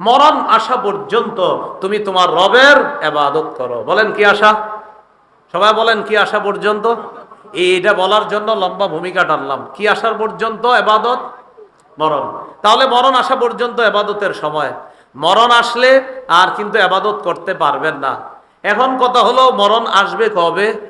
মরণ আসা পর্যন্ত তুমি তোমার রবের ইবাদত করো। বলেন কি আশা? সবাই বলেন কি আসা পর্যন্ত? এইটা বলার জন্য লম্বা ভূমিকা টানলাম। কি আসার পর্যন্ত? এবাদত মরণ। তাহলে মরণ আসা পর্যন্ত এবাদতের সময়। মরণ আসলে আর কিন্তু এবাদত করতে পারবেন না। এখন কথা হলো, মরণ আসবে কবে?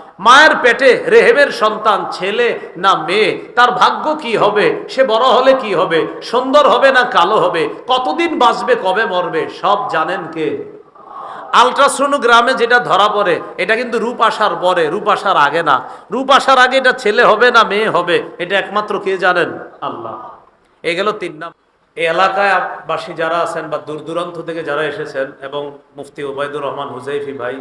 মায়ের পেটে রেহেমের সন্তান, ছেলে না মেয়ে, তার ভাগ্য কি হবে? সে বড় হলে কি হবে? সুন্দর হবে না কালো হবে? কতদিন বাঁচবে, কবে মরবে? সব জানেন কে? আলট্রাসোনোগ্রামে যেটা ধরা পড়ে, এটা কিন্তু রূপ আসার পরে রূপ আসার আগে না। রূপ আসার আগে এটা ছেলে হবে না মেয়ে হবে, এটা একমাত্র কে জানেন? আল্লাহ। এ গেল তিন নাম। এই এলাকায় বাসী যারা আছেন বা দূর দূরান্ত থেকে যারা এসেছেন এবং মুফতি ওবায়দুর রহমান হুজাইফি ভাই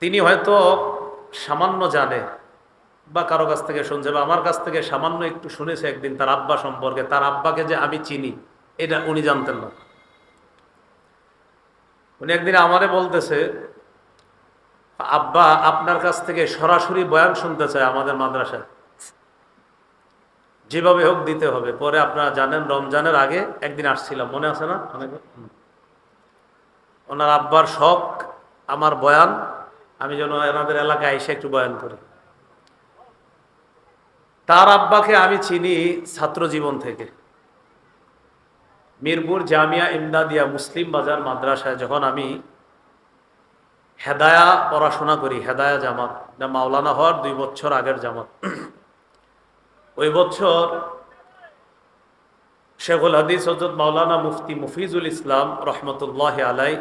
তিনি হয়তো সামান্য জানে বা কারও কাছ থেকে শুনছে বা আমার কাছ থেকে সামান্য একটু শুনেছে একদিন তার আব্বা সম্পর্কে, তার আব্বাকে যে আমি চিনি, এটা উনি জানতেন না। উনি একদিন আমারে বলতেছে, আব্বা, আপনার কাছ থেকে সরাসরি বয়ান শুনতে চায় আমাদের মাদ্রাসায়। যেভাবে হোক দিতে হবে। পরে আপনারা জানেন, রমজানের আগে একদিন আসছিলাম। মনে আছে না? ওনার আব্বার শখ, আমার বয়ান আমি যেন এনাদের এলাকায় এসে একটু বয়ান করি। তার আব্বাকে আমি চিনি ছাত্র জীবন থেকে। মিরপুর জামিয়া ইমদাদিয়া মুসলিম বাজার মাদ্রাসায় যখন আমি হেদায়া পড়াশোনা করি, হেদায়া জামাত, এটা মাওলানা হওয়ার দুই বছর আগের জামাত। ওই বছর শেখুল হাদিস হজরত মাওলানা মুফতি মুফিজুল ইসলাম রহমতুল্লাহ আলাই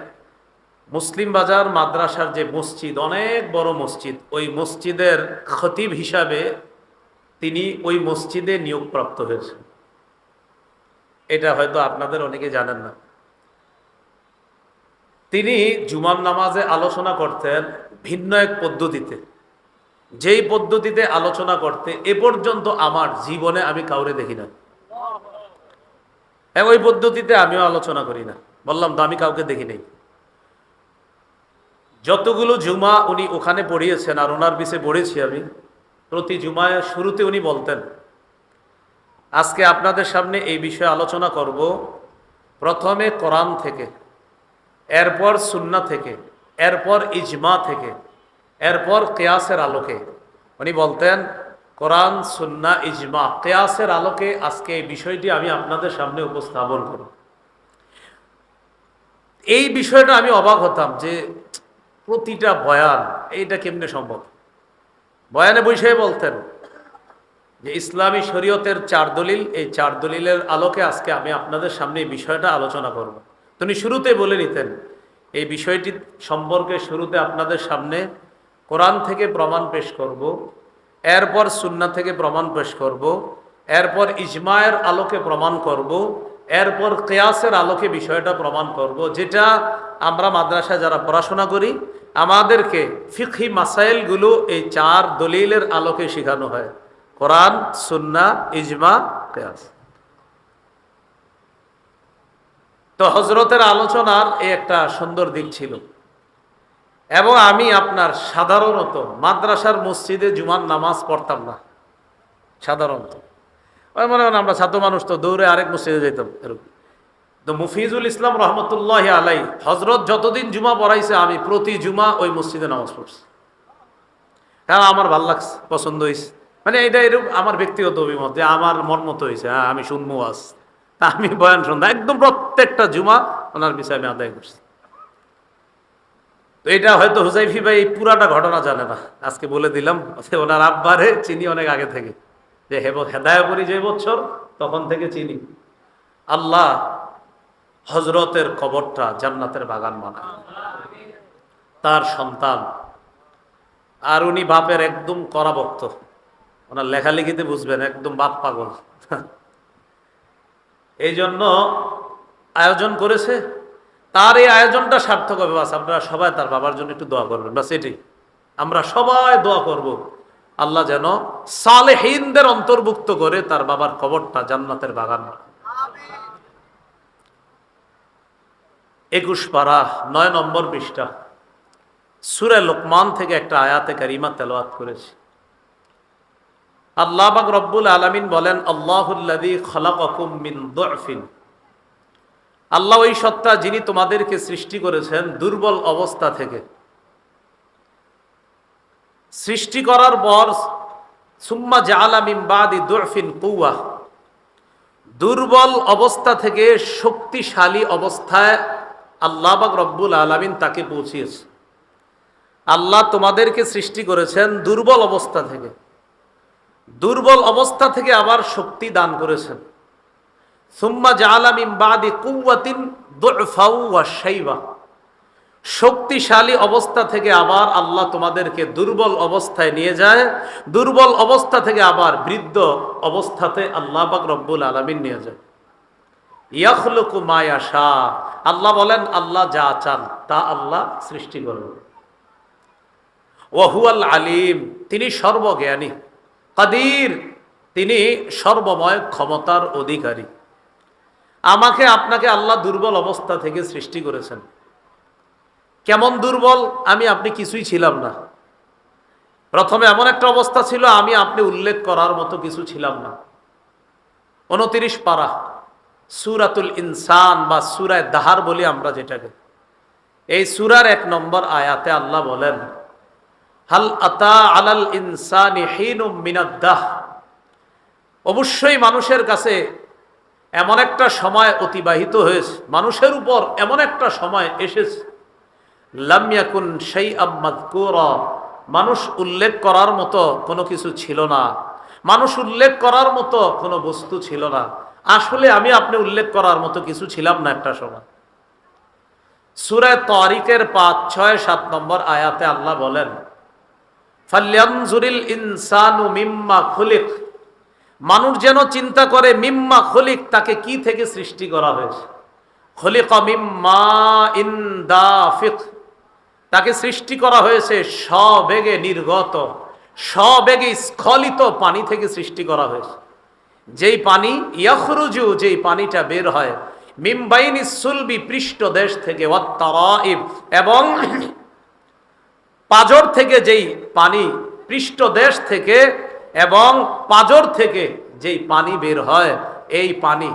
মুসলিম বাজার, মাদ্রাসার যে মসজিদ, অনেক বড় মসজিদ, ওই মসজিদের খতিব হিসাবে তিনি ওই মসজিদে নিয়োগপ্রাপ্ত হয়েছেন। এটা হয়তো আপনাদের অনেকে জানেন না। তিনি জুমার নামাজে আলোচনা করতেন ভিন্ন এক পদ্ধতিতে। যেই পদ্ধতিতে আলোচনা করতে, এ পর্যন্ত আমার জীবনে আমি কাউরে দেখি না ওই পদ্ধতিতে আমিও আলোচনা করি না। বললাম, তো আমি কাউকে দেখি নাই। যতগুলো জুমা উনি ওখানে পড়িয়েছেন, আর ওনার পিছে পড়েছি আমি, প্রতি জুমায় শুরুতে উনি বলতেন, আজকে আপনাদের সামনে এই বিষয়ে আলোচনা করব, প্রথমে কোরআন থেকে, এরপর সুন্না থেকে, এরপর ইজমা থেকে, এরপর কেয়াসের আলোকে। উনি বলতেন, কোরআন সুন্না ইজমা, কেয়াসের আলোকে আজকে এই বিষয়টি আমি আপনাদের সামনে উপস্থাপন করব। এই বিষয়টা আমি অবাক হতাম যে প্রতিটা বয়ান, এইটা কেমনে সম্ভব? বয়ানে বৈশাই বলতেন যে ইসলামী শরীয়তের চার দলিল, এই চার দলিলের আলোকে আজকে আমি আপনাদের সামনে এই বিষয়টা আলোচনা করব। তিনি শুরুতে বলে নিতেন, এই বিষয়টি সম্পর্কে শুরুতে আপনাদের সামনে কোরআন থেকে প্রমাণ পেশ করব, এরপর সুন্না থেকে প্রমাণ পেশ করব, এরপর ইজমায়ের আলোকে প্রমাণ করব, এরপর কেয়াসের আলোকে বিষয়টা প্রমাণ করব, যেটা আমরা মাদ্রাসায় যারা পড়াশোনা করি আমাদেরকে ফিকহি মাসাইলগুলো এই চার দলিলের আলোকে শেখানো হয়। কোরআন, সুন্না, ইজমা, কেয়াস। তো হজরতের আলোচনার এই একটা সুন্দর দিক ছিল। এবং আমি আপনার সাধারণত মাদ্রাসার মসজিদে জুমার নামাজ পড়তাম না। সাধারণত। ওই মনে আমরা ছাত্র মানুষ তো দৌড়ে আরেক মসজিদে যেতাম, এরকম। তো মুফিজুল ইসলাম রহমতুল্লাহ আলাই হজরত যতদিন জুমা পড়াইছে, আমি প্রতি জুমা ওই মসজিদে নামাজ পড়ছি। কারণ আমার ভালো লাগছে, পছন্দ হয়েছে মানে এটা এরকম আমার ব্যক্তিগত অভিমত, যে আমার মন মতো হয়েছে হ্যাঁ আমি শুনব আজ। তা আমি বয়ান শুনতাম একদম প্রত্যেকটা জুমা ওনার বিষয়ে আমি আদায় করছি। তো এটা হয়তো হুজাইফি ভাই এই পুরাটা ঘটনা জানে না। আজকে বলে দিলাম ওনার আব্বারে চিনি অনেক আগে থেকে। যে হেব হেদায়পুরি যে বছর, তখন থেকে চিনি। আল্লাহ হজরতের কবরটা জান্নাতের বাগান বানায় তার সন্তান। আর উনি বাপের একদম করা ভক্ত ওনার লেখালেখিতে বুঝবেন, একদম বাপ পাগল। এই জন্য আয়োজন করেছে। তার এই আয়োজনটা সার্থক হবে। বাস আপনারা সবাই তার বাবার জন্য একটু দোয়া করবেন। বাস এটি আমরা সবাই দোয়া করব। আল্লাহ যেন সালেহীনদের অন্তর্ভুক্ত করে তার বাবার কবরটা জান্নাতের বাগান একুশ পারা, নয় নম্বর পৃষ্ঠা। সুরে লোকমান থেকে একটা আয়াতে কারিমা তেলাওয়াত করেছি। আল্লাহ বাক রব্বুল আলমিন বলেন আল্লাহুল্লাদি খলাকুম মিন দুফিন। আল্লাহ ওই সত্তা যিনি তোমাদেরকে সৃষ্টি করেছেন দুর্বল অবস্থা থেকে। সৃষ্টি করার পর, সুম্মা জাআলা মিন বাদি দুফিন কুওয়া। দুর্বল অবস্থা থেকে শক্তিশালী অবস্থায় আল্লাহ বাক রব্বুল আলমিন তাকে পৌঁছিয়েছে। আল্লাহ তোমাদেরকে সৃষ্টি করেছেন দুর্বল অবস্থা থেকে। দুর্বল অবস্থা থেকে আবার শক্তি দান করেছেন। সুম্মা জালামিম বাদি কুয়াতিন শক্তিশালী অবস্থা থেকে আবার আল্লাহ তোমাদেরকে দুর্বল অবস্থায় নিয়ে যায়। দুর্বল অবস্থা থেকে আবার বৃদ্ধ অবস্থাতে আল্লাহ পাক রব্বুল আলমিন নিয়ে যায়। ইয়াখলুকু মায়া শাহ আল্লাহ বলেন, আল্লাহ যা চান, তা আল্লাহ সৃষ্টি করবেন ওহুয়াল আলিম, তিনি সর্বজ্ঞানী। কাদির, তিনি সর্বময় ক্ষমতার অধিকারী। আমাকে, আপনাকে আল্লাহ দুর্বল অবস্থা থেকে সৃষ্টি করেছেন। কেমন দুর্বল, আমি আপনি কিছুই ছিলাম না। প্রথমে এমন একটা অবস্থা ছিল, আমি আপনি উল্লেখ করার মতো কিছু ছিলাম না। উনতিরিশ পারা। সুরাতুল ইনসান বা সুরায় দাহার বলি আমরা যেটাকে। এই সুরার এক নম্বর আয়াতে আল্লাহ বলেন, হাল আতা আলাল ইনসানি হিনুম মিনাদ্দাহ অবশ্যই মানুষের কাছে এমন একটা সময় অতিবাহিত হয়েছে, মানুষের উপর এমন একটা সময় এসেছে। লামিয়াকুন সেই আম্মাদ মানুষ উল্লেখ করার মতো কোনো কিছু ছিল না। মানুষ উল্লেখ করার মতো কোনো বস্তু ছিল না। আসলে আমি আপনি উল্লেখ করার মতো কিছু ছিলাম না একটা সময়। সুরায় তারিকের পাঁচ, ছয়, সাত নম্বর আয়াতে আল্লাহ বলেন ফাল্যামজুরিল ইনসানু মিম্মা খুলিক। মানুষ যেন চিন্তা করে মিম্মা খলিক, তাকে কি থেকে সৃষ্টি করা হয়েছে? খলিক মিম্মা ইন্দাফিক তাকে সৃষ্টি করা হয়েছে সবেগে নির্গত সবেগে স্খলিত পানি থেকে সৃষ্টি করা হয়েছে। যেই পানি ইয়াখরুজু, যেই পানিটা বের হয় মিমবাইনি সুলবি পৃষ্ঠ দেশ থেকে এবং পাজর থেকে যেই পানি পৃষ্ঠ দেশ থেকে এবং পাজর থেকে যেই পানি বের হয়, এই পানি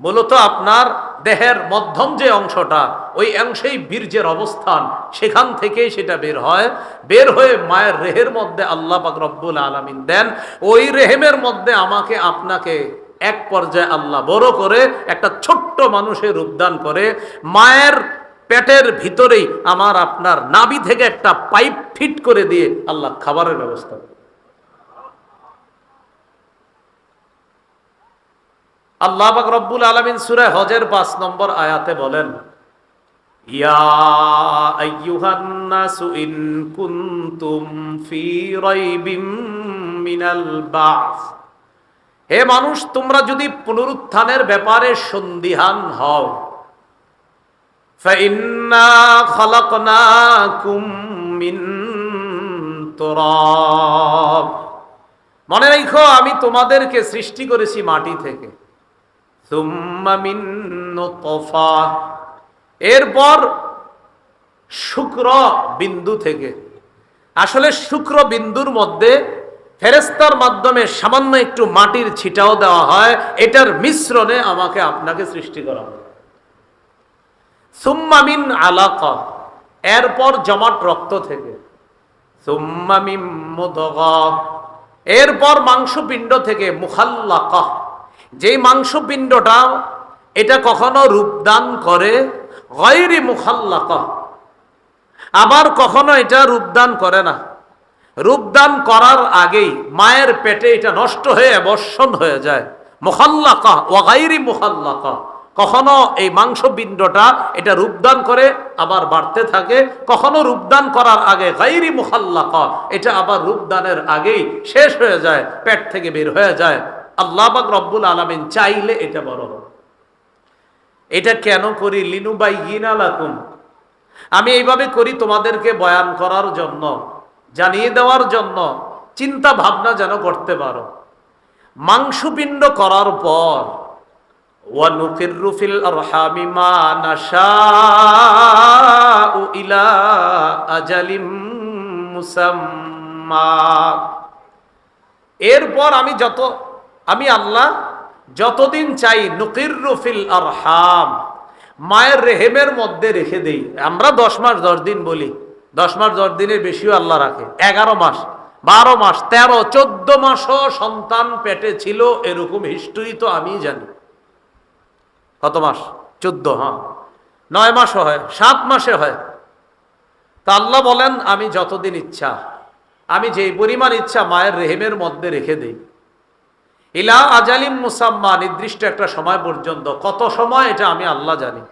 মূলত আপনার দেহের মধ্যম যে অংশটা, ওই অংশেই বীর্যের অবস্থান, সেখান থেকেই সেটা বের হয়। বের হয়ে মায়ের রেহের মধ্যে আল্লাহ পাক রব্বুল আলমিন দেন। ওই রেহেমের মধ্যে আমাকে, আপনাকে এক পর্যায়ে আল্লাহ বড় করে, একটা ছোট্ট মানুষের রূপদান করে। মায়ের পেটের ভিতরেই আমার আপনার নাবি থেকে একটা পাইপ ফিট করে দিয়ে আল্লাহ খাবারের ব্যবস্থা আল্লাহ পাক রব্বুল আলমিন সুরে হজের পাঁচ নম্বর আয়াতে বলেন ইয়া আইয়ুহান নাসু ইন কুনতুম ফি রাইবিম মিনাল বাস হে মানুষ তোমরা যদি পুনরুত্থানের ব্যাপারে সন্দিহান হও فإنا خلقناكم من تراب মনে রেখো আমি তোমাদেরকে সৃষ্টি করেছি মাটি থেকে সুম্মা মিন নুতফা এরপর শুক্র বিন্দু থেকে। আসলে শুক্র বিন্দুর মধ্যে ফেরেস্তার মাধ্যমে সামান্য একটু মাটির ছিটাও দেওয়া হয়। এটার মিশ্রণে আমাকে আপনাকে সৃষ্টি করা হয়। সুম্মামিন আলাকা। এরপর জমাট রক্ত থেকে। সুম্মামিম এরপর মাংসপিণ্ড থেকে মুখাল্লাকা। যেই মাংসপিণ্ডটা এটা কখনো রূপদান করে গয়রি মুখাল্লাকা। আবার কখনো এটা রূপদান করে না। রূপদান করার আগেই মায়ের পেটে এটা নষ্ট হয়ে বর্ষণ হয়ে যায়। মুখাল্লাকা ওয়াগাইরি মুখাল্লাকা। কখনো এই মাংস বিন্দটা এটা রূপদান করে আবার বাড়তে থাকে। কখনো রূপদান করার আগে গাইরি মুখাল্লাকা। এটা আবার রূপদানের আগেই শেষ হয়ে যায়, পেট থেকে বের হয়ে যায়। আল্লাহবাক রব্বুল আলমেন চাইলে এটা বড় হবে। এটা কেন করি? লিনু বাই ইনালাকুম আমি এইভাবে করি তোমাদেরকে বয়ান করার জন্য, জানিয়ে দেওয়ার জন্য, চিন্তা ভাবনা যেন করতে পারো। মাংসপিণ্ড করার পর ইলা আজালিম এরপর আমি যত আমি আল্লাহ যতদিন চাই ফিল আরহাম, মায়ের রেহেমের মধ্যে রেখে দেই। আমরা দশ মাস দশ দিন বলি, দশ মাস দশ দিনের বেশিও আল্লাহ রাখে। এগারো মাস, বারো মাস, তেরো, চোদ্দ মাসও সন্তান পেটে ছিল, এরকম হিস্ট্রি তো আমি জানি। কত মাস? চোদ্দ হ্যাঁ। নয় মাসও হয়, সাত মাসে হয়। তা আল্লাহ বলেন, আমি যতদিন ইচ্ছা, আমি যেই পরিমাণ ইচ্ছা মায়ের রেহেমের মধ্যে রেখে দেই। ইলা আজালিম মুসাম্মা, নির্দিষ্ট একটা সময় পর্যন্ত। কত সময় এটা আমি আল্লাহ জানি।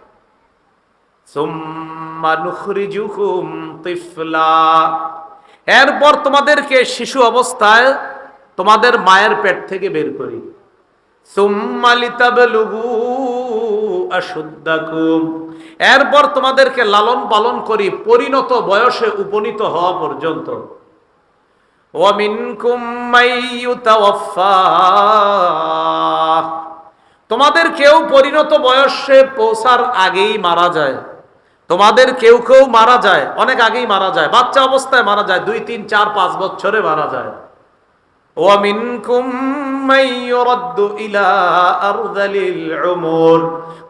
এরপর তোমাদেরকে শিশু অবস্থায় তোমাদের মায়ের পেট থেকে বের করি। এরপর তোমাদেরকে লালন পালন করি, পরিণত বয়সে উপনীত হওয়া পর্যন্ত। তোমাদের কেউ পরিণত বয়সে পৌঁছার আগেই মারা যায়। তোমাদের কেউ কেউ মারা যায়, অনেক আগেই মারা যায়, বাচ্চা অবস্থায় মারা যায়, দুই, তিন, চার, পাঁচ বছরে মারা যায়।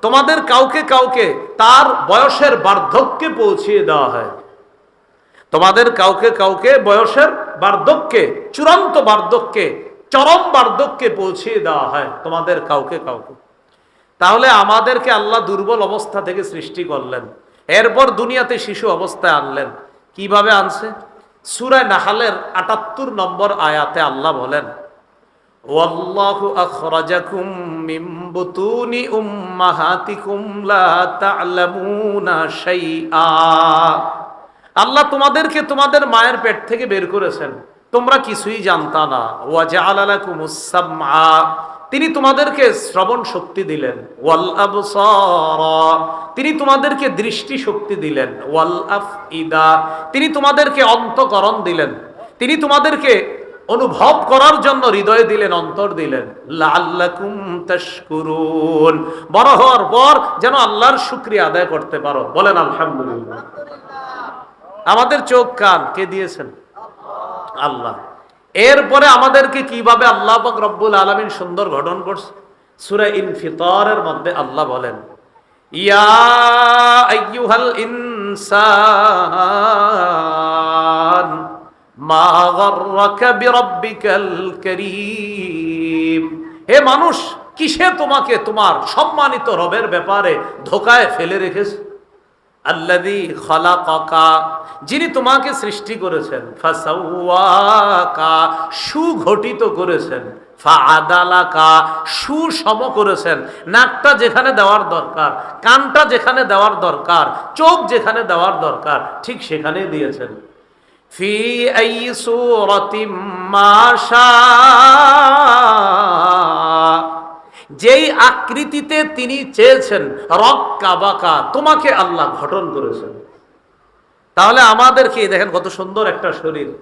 তোমাদের কাউকে কাউকে তার বয়সের বার্ধক্যে পৌঁছিয়ে দেওয়া হয়। তোমাদের কাউকে কাউকে বয়সের বার্ধক্যে, চূড়ান্ত বার্ধক্যে, চরম বার্ধক্যে পৌঁছিয়ে দেওয়া হয়, তোমাদের কাউকে কাউকে। তাহলে আমাদেরকে আল্লাহ দুর্বল অবস্থা থেকে সৃষ্টি করলেন। এরপর দুনিয়াতে শিশু অবস্থায় আনলেন। কীভাবে আনছে? সুরায় নাহালের আটাত্তর নম্বর আয়াতে আল্লাহ বলেন, ওয়াল্লাহু উম্মাহাতিকুম আল্লাহ তোমাদেরকে তোমাদের মায়ের পেট থেকে বের করেছেন। তোমরা কিছুই জানতা না। ওয়াজআলা লাকুমুস সামআ তিনি তোমাদেরকে শ্রবণ শক্তি দিলেন। ওয়াল তিনি তোমাদেরকে দৃষ্টি শক্তি দিলেন। ওয়াল আফইদা তিনি তোমাদেরকে অন্তকরণ দিলেন। তিনি তোমাদেরকে অনুভব করার জন্য হৃদয় দিলেন, অন্তর দিলেন। লাল্লাকুম তাশকুরুন। বড় হওয়ার পর যেন আল্লাহর শুকরিয়া আদায় করতে পারো। বলেন আলহামদুলিল্লাহ। আমাদের চোখ কান, কে দিয়েছেন? আল্লাহ। এরপরে আমাদেরকে কীভাবে আল্লাহ পাক রব্বুল আলমিন সুন্দর গঠন করছে? সুরা ইনফিতরের মধ্যে আল্লাহ বলেন, ইয়া হে মানুষ, কিসে তোমাকে তোমার সম্মানিত রবের ব্যাপারে ধোকায় ফেলে রেখেছে? আল্লাদি খলাকা যিনি তোমাকে সৃষ্টি করেছেন ফাসাউয়াকা সুঘটিত করেছেন, ফাআদালাকা সুসম করেছেন। নাকটা যেখানে দেওয়ার দরকার, কানটা যেখানে দেওয়ার দরকার, চোখ যেখানে দেওয়ার দরকার, ঠিক সেখানে দিয়েছেন। ফি আই সূরাতিম মাশা যেই আকৃতিতে তিনি চেয়েছেন, রক্কা বাকা, তোমাকে আল্লাহ গঠন করেছেন। তাহলে আমাদেরকে দেখেন কত সুন্দর একটা শরীর।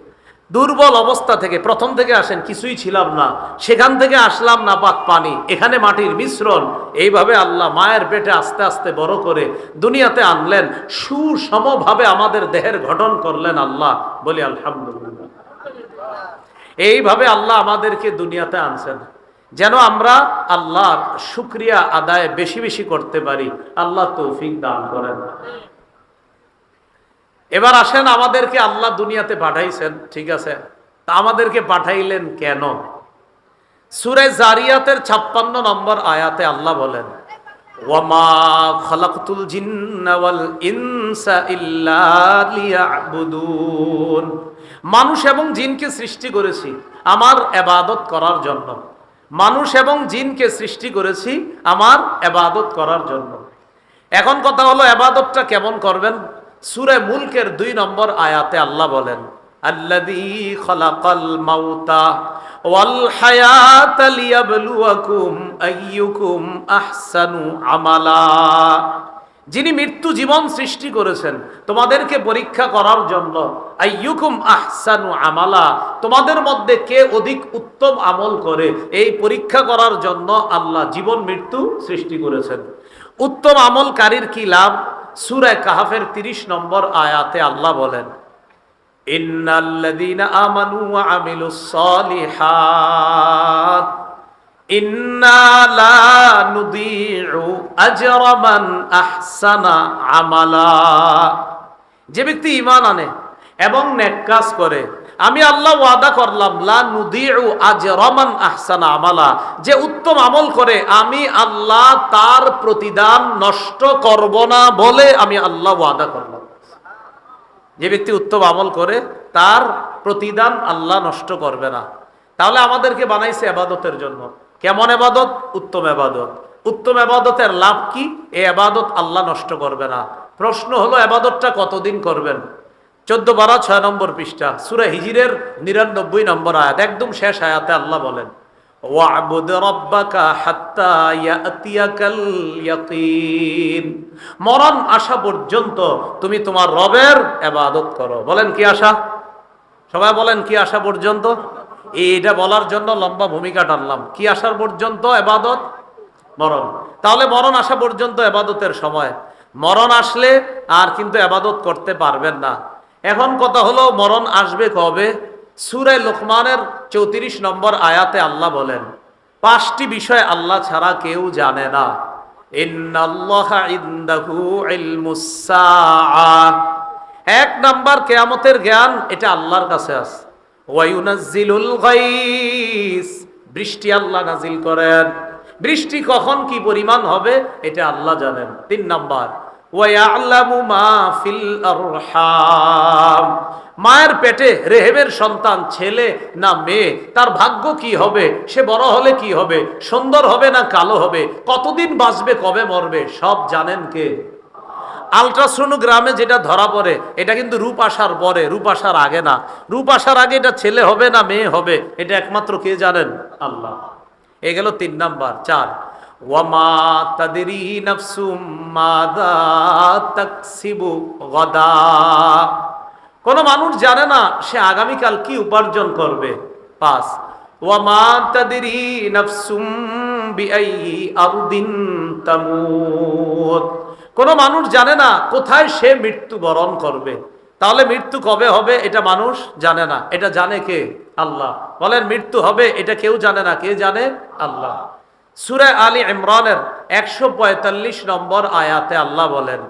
দুর্বল অবস্থা থেকে প্রথম থেকে আসেন, কিছুই ছিলাম না। সেখান থেকে আসলাম না পাক পানি। এখানে মাটির মিশ্রণ। এইভাবে আল্লাহ মায়ের পেটে আস্তে আস্তে বড় করে দুনিয়াতে আনলেন। সুসমভাবে আমাদের দেহের গঠন করলেন আল্লাহ বলি আলহামদুলিল্লাহ। এইভাবে আল্লাহ আমাদেরকে দুনিয়াতে আনছেন। যেন আমরা আল্লাহর শুক্রিয়া আদায় বেশি বেশি করতে পারি। আল্লাহ তৌফিক দান করেন। এবার আসেন আমাদেরকে আল্লাহ দুনিয়াতে পাঠাইছেন, ঠিক আছে? তা আমাদেরকে পাঠাইলেন কেন? সুরে জারিয়াতের ছাপ্পান্ন নম্বর আয়াতে আল্লাহ বলেন, ওয়ামা মানুষ এবং জিনকে সৃষ্টি করেছি, আমার এবাদত করার জন্য। মানুষ এবং জিনকে সৃষ্টি করেছি আমার এবাদত করার জন্য। এখন কথা হলো, এবাদতটা কেমন করবেন? সুরে মুলকের দুই নম্বর আয়াতে আল্লাহ বলেন আহসানু আমালা। যিনি মৃত্যু জীবন সৃষ্টি করেছেন, তোমাদেরকে পরীক্ষা করার জন্য আহসানু আমালা, তোমাদের মধ্যে কে অধিক উত্তম আমল করে, এই পরীক্ষা করার জন্য আল্লাহ জীবন মৃত্যু সৃষ্টি করেছেন। উত্তম আমলকারীর কি লাভ? সুরায় কাহাফের ৩০ নম্বর আয়াতে আল্লাহ বলেন, ইন্নাল্লাযীনা আমানু ওয়া আমিলুস সালিহাত। যে ব্যক্তি ইমান আনে এবং নেক কাজ করে, আমি আল্লাহ ওয়াদা করলাম, লা নুদিউ আজরামান আহসানা আমালা। যে উত্তম আমল করে, আমি আল্লাহ তার প্রতিদান নষ্ট করব না বলে আমি আল্লাহ ওয়াদা করলাম। যে ব্যক্তি উত্তম আমল করে, তার প্রতিদান আল্লাহ নষ্ট করবে না। তাহলে আমাদেরকে বানাইছে আবাদতের জন্য। কেমন এবাদত? উত্তম এবাদত। উত্তম এবাদতের লাভ কি? এ এবাদত আল্লাহ নষ্ট করবে না। প্রশ্ন হলো, এবাদতটা কতদিন করবেন? চোদ্দ বারো, ছয় নম্বর পৃষ্ঠা, সুরে হিজিরের নিরানব্বই নম্বর আয়াত, একদম শেষ আয়াতে আল্লাহ বলেন মরণ আসা পর্যন্ত তুমি তোমার রবের এবাদত করো। বলেন কি আশা? সবাই বলেন কি আসা পর্যন্ত? এইটা বলার জন্য লম্বা ভূমিকা টানলাম। কি আসার পর্যন্ত এবাদত? মরণ। তাহলে মরণ আসা পর্যন্ত এবাদতের সময়। মরণ আসলে আর কিন্তু এবাদত করতে পারবেন না। এখন কথা হলো, মরণ আসবে কবে? সুরে লোকমানের চৌত্রিশ নম্বর আয়াতে আল্লাহ বলেন, পাঁচটি বিষয় আল্লাহ ছাড়া কেউ জানে না। এক নাম্বার কেয়ামতের জ্ঞান, এটা আল্লাহর কাছে আছে। বৃষ্টি আল্লাহ নাজিল করেন। বৃষ্টি কখন কি পরিমাণ হবে, এটা আল্লাহ জানেন। তিন নাম্বার মায়ের পেটে রেহেবের সন্তান ছেলে না মেয়ে, তার ভাগ্য কি হবে, সে বড় হলে কি হবে, সুন্দর হবে না কালো হবে, কতদিন বাঁচবে, কবে মরবে, সব জানেন কে? আলট্রাসোনোগ্রামে যেটা ধরা পড়ে, এটা কিন্তু রূপ আসার পরে, রূপ আসার আগে না। রূপ আসার আগে এটা ছেলে হবে না মেয়ে হবে, এটা একমাত্র কে জানেন? আল্লাহ। এ গেল তিন নাম্বার, চার। তাদেরি নফসুম কোন মানুষ জানে না সে আগামীকাল কি উপার্জন করবে। পাঁচ। ওয়ামা তাদেরি নফসুম বিআই আরদিন তামুত। কোন মানুষ জানে না কোথায় সে মৃত্যু বরণ করবে। তাহলে মৃত্যু কবে হবে এটা মানুষ জানে না। এটা জানে কে? আল্লাহ। বলেন, মৃত্যু হবে এটা কেউ জানে না। কে জানে? আল্লাহ। সুরে আলী ইমরানের একশো পঁয়তাল্লিশ নম্বর আয়াতে আল্লাহ বলেন,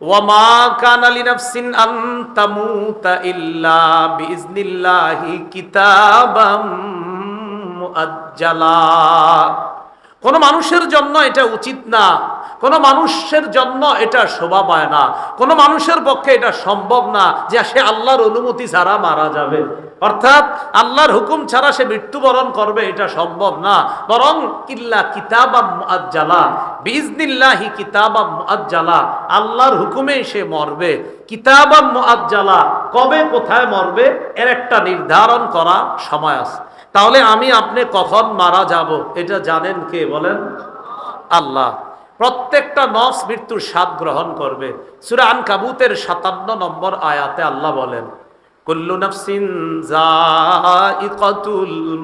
ওয়ামা কানা কোনো মানুষের জন্য এটা উচিত না কোনো মানুষের জন্য এটা শোভা পায় না। কোনো মানুষের পক্ষে এটা সম্ভব না যে সে আল্লাহর অনুমতি ছাড়া মারা যাবে। অর্থাৎ আল্লাহর হুকুম ছাড়া সে মৃত্যুবরণ করবে এটা সম্ভব না। বরং কিল্লা কিতাবা মুআজ্জালা বিজনিল্লাহি কিতাবা মুআজ্জালা, আল্লাহর হুকুমে সে মরবে। কিতাবা মুআজ্জালা কবে কোথায় মরবে এর একটা নির্ধারণ করা সময় আছে। তাহলে আমি আপনি কখন মারা যাব এটা জানেন কে বলেন? আল্লাহ। প্রত্যেকটা নফস মৃত্যুর স্বাদ গ্রহণ করবে। সুরা আন কাবুতের সাতান্ন নম্বর আয়াতে আল্লাহ বলেন, কুল্লু নফসিন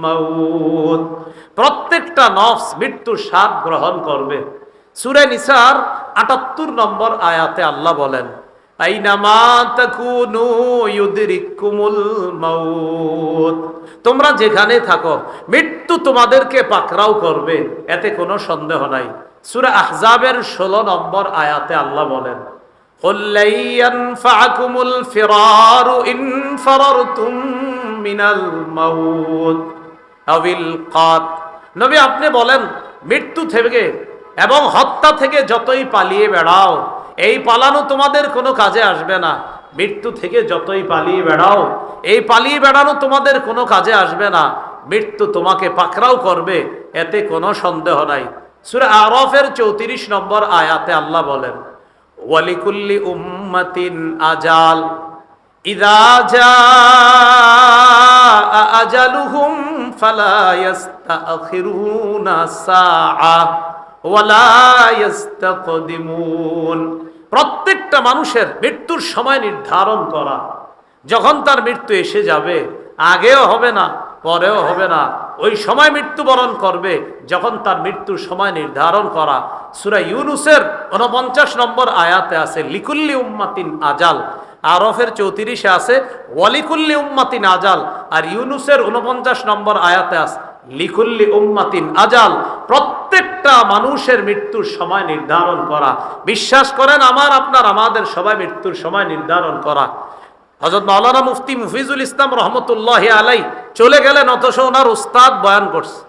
মাউত। প্রত্যেকটা নফস মৃত্যুর স্বাদ গ্রহণ করবে। সূরা নিসার 78 নম্বর আয়াতে আল্লাহ বলেন তোমরা যেখানে থাকো, মৃত্যু তোমাদেরকে পাকরাও করবে, এতে কোনো সন্দেহ নাই। সুরা আহজাবের ষোলো নম্বর আয়াতে আল্লাহ বলেন নবী আপনি বলেন, মৃত্যু থেকে এবং হত্যা থেকে যতই পালিয়ে বেড়াও, এই পালানো তোমাদের কোনো কাজে আসবে না। মৃত্যু থেকে যতই পালিয়ে বেড়াও, এই পালিয়ে বেড়ানো তোমাদের কোনো কাজে আসবে না। মৃত্যু তোমাকে পাকড়াও করবে, এতে কোনো সন্দেহ নাই। সুরে আরফের চৌত্রিশ নম্বর আয়াতে আল্লাহ বলেন, ওয়ালিকুল্লি উম্মাতিন আজাল, ইদা জাআ আজালুহুম ফালা ইস্তাকদিমুন প্রত্যেকটা মানুষের মৃত্যুর সময় নির্ধারণ করা, যখন তার মৃত্যু এসে যাবে, আগেও হবে না। পরেও হবে না। ওই সময় মৃত্যুবরণ করবে, যখন তার মৃত্যুর সময় নির্ধারণ করা। সুরা ইউনুসের উনপঞ্চাশ নম্বর আয়াতে আছে, লিকুল্লি উম্মাতিন আজাল। আরফের চৌত্রিশে আছে, ওয়ালিকুল্লি উম্মাতিন আজাল। আর ইউনুসের উনপঞ্চাশ নম্বর আয়াতে আছে, লিকুল্লি উম্মাতিন আজাল। প্রত্যেকটা মানুষের মৃত্যুর সময় নির্ধারণ করা। বিশ্বাস করেন, আমার, আপনার, আমাদের সবাই মৃত্যুর সময় নির্ধারণ করা। হজরত মাওলানা মুফতি মুফিজুল ইসলাম রহমতুল্লাহ আলাই চলে গেলেন, অথচ ওনার উস্তাদ বয়ান করছে।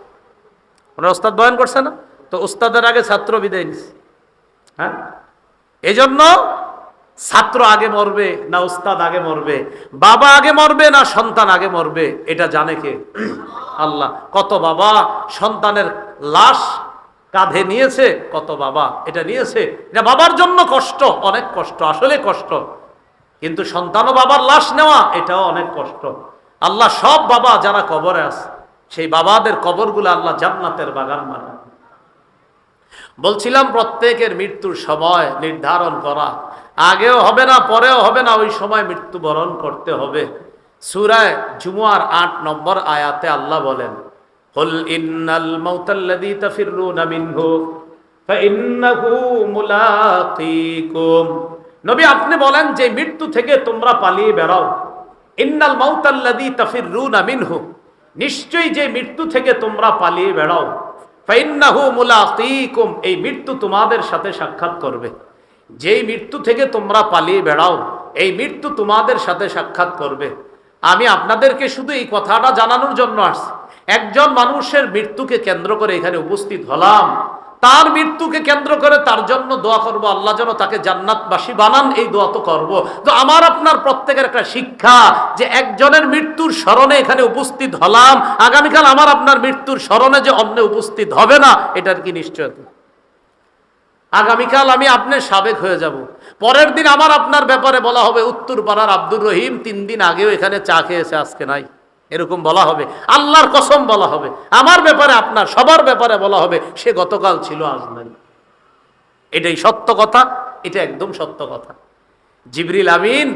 ওনার উস্তাদ বয়ান করছে না? তো উস্তাদের আগে ছাত্র বিদায় নিছে। হ্যাঁ? এই জন্য ছাত্র আগে মরবে, না উস্তাদ আগে মরবে, বাবা আগে মরবে, না সন্তান আগে মরবে, এটা জানে কে? আল্লাহ। কত বাবা সন্তানের লাশ কাঁধে নিয়েছে, কত বাবা এটা নিয়েছে। এটা বাবার জন্য কষ্ট, অনেক কষ্ট, আসলে কষ্ট। কিন্তু সন্তান ও বাবার লাশ নেওয়া, এটাও অনেক কষ্ট। আল্লাহ সব বাবা যারা কবরে আছে, সেই বাবাদের কবরগুলো আল্লাহ জান্নাতের বাগান বানায়। বলছিলাম, প্রত্যেকের মৃত্যুর সময় নির্ধারণ করা। আগেও হবে না, পরেও হবে না, ওই সময় মৃত্যুবরণ করতে হবে। সুরায় জুমুয়ার আট নম্বর আয়াতে আল্লাহ বলেন হল ইন্নাল মাউতাল্লাযী তাফিররুনা মিনহু ফাইন্নাহু মুলাকীকুম নবী, আপনি বলেন যে মৃত্যু থেকে তোমরা পালিয়ে বেড়াও। ইন্নাল মাউতাল্লাদি মাউতাল্লাযী তাফিররুনা মিনহু। নিশ্চয়ই যে মৃত্যু থেকে তোমরা পালিয়ে বেড়াও। ফাইন্নাহু মুলাকীকুম, এই মৃত্যু তোমাদের সাথে সাক্ষাৎ করবে। যেই মৃত্যু থেকে তোমরা পালিয়ে বেড়াও, এই মৃত্যু তোমাদের সাথে সাক্ষাৎ করবে। আমি আপনাদেরকে শুধু এই কথাটা জানানোর জন্য আসছি। একজন মানুষের মৃত্যুকে কেন্দ্র করে এখানে উপস্থিত হলাম। তার মৃত্যুকে কেন্দ্র করে তার জন্য দোয়া করব, আল্লাহ যেন তাকে জান্নাতবাসী বানান, এই দোয়া তো করব। তো আমার আপনার প্রত্যেকের একটা শিক্ষা যে একজনের মৃত্যুর স্মরণে এখানে উপস্থিত হলাম, আগামীকাল আমার আপনার মৃত্যুর স্মরণে যে অন্য উপস্থিত হবে না, এটার কি নিশ্চয়তা আগামীকাল আমি আপনার সাবেক হয়ে যাব। পরের দিন আমার আপনার ব্যাপারে বলা হবে, উত্তর পাড়ার আব্দুর রহিম তিন দিন আগেও এখানে চা খেয়েছে, আজকে নাই। এরকম বলা হবে। আল্লাহর কসম বলা হবে। আমার ব্যাপারে, আপনার সবার ব্যাপারে বলা হবে, সে গতকাল ছিল, আজ নাই। এটাই সত্য কথা, এটা একদম সত্য কথা। জিবরিল আমিন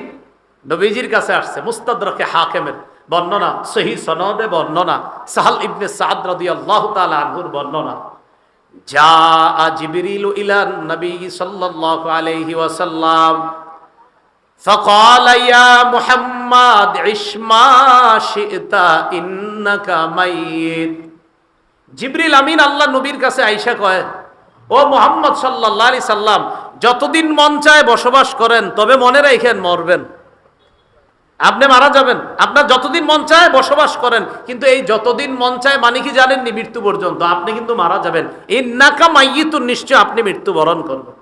নবীজির কাছে আসছে, মুস্তাদরকে হাকেমের বর্ণনা, সহি সনদে বর্ণনা, সাহাল ইবনে সাদ বর্ণনা। যা আজিবিরিল ইলান নবী সাল্লাল্লাহু আলাইহি ওয়াসাল্লাম। فقال يا محمد عش ما شئت إنك ميت জিবরিল আমিন আল্লাহ নবীর কাছে আইসা কয় ও মোহাম্মদ সাল্লাহ আলি সাল্লাম যতদিন মন চায় বসবাস করেন তবে মনে রাখেন মরবেন আপনি মারা যাবেন আপনার যতদিন মন চায় বসবাস করেন কিন্তু এই যতদিন মন চায় মানে কি জানেননি মৃত্যু পর্যন্ত আপনি কিন্তু মারা যাবেন এই নাকা মাইয়িতুন নিশ্চয় আপনি মৃত্যুবরণ করবেন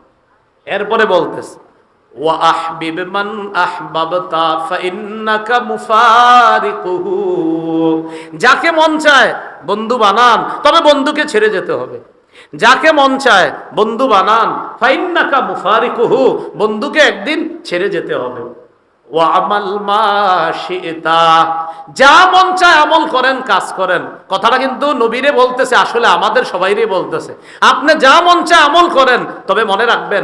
এরপরে বলতেছে ওয়া من মান আহবাবতা مفارقه. যাকে মন চায় বন্ধু বানান, তবে বন্ধুকে ছেড়ে যেতে হবে। যাকে মন চায় বন্ধু বানান, ফাইন্নাকা মুফারিকুহু, বন্ধুকে একদিন ছেড়ে যেতে হবে। যা মন চায় আমল করেন, কাজ করেন। কথাটা কিন্তু নবীরে বলতেছে, আসলে আমাদের সবাইরে বলতেছে। আপনি যা মন চায় আমল করেন, তবে মনে রাখবেন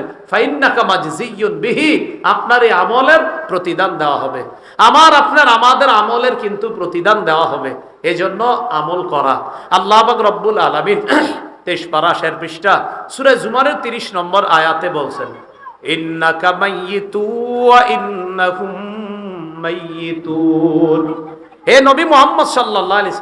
বিহি, আপনার এই আমলের প্রতিদান দেওয়া হবে। আমার, আপনার, আমাদের আমলের কিন্তু প্রতিদান দেওয়া হবে। এজন্য আমল করা। আল্লাহ রব্বুল আলামিন তেইশ পারা শের পৃষ্ঠা, সুরে জুমারের তিরিশ নম্বর আয়াতে বলছেন ইন্নাকা মাইয়িতু ওয়া ইন্নাহুম মাইয়িতুন। হে নবী মুহাম্মদ সাল্লাল্লাহু আলাইহি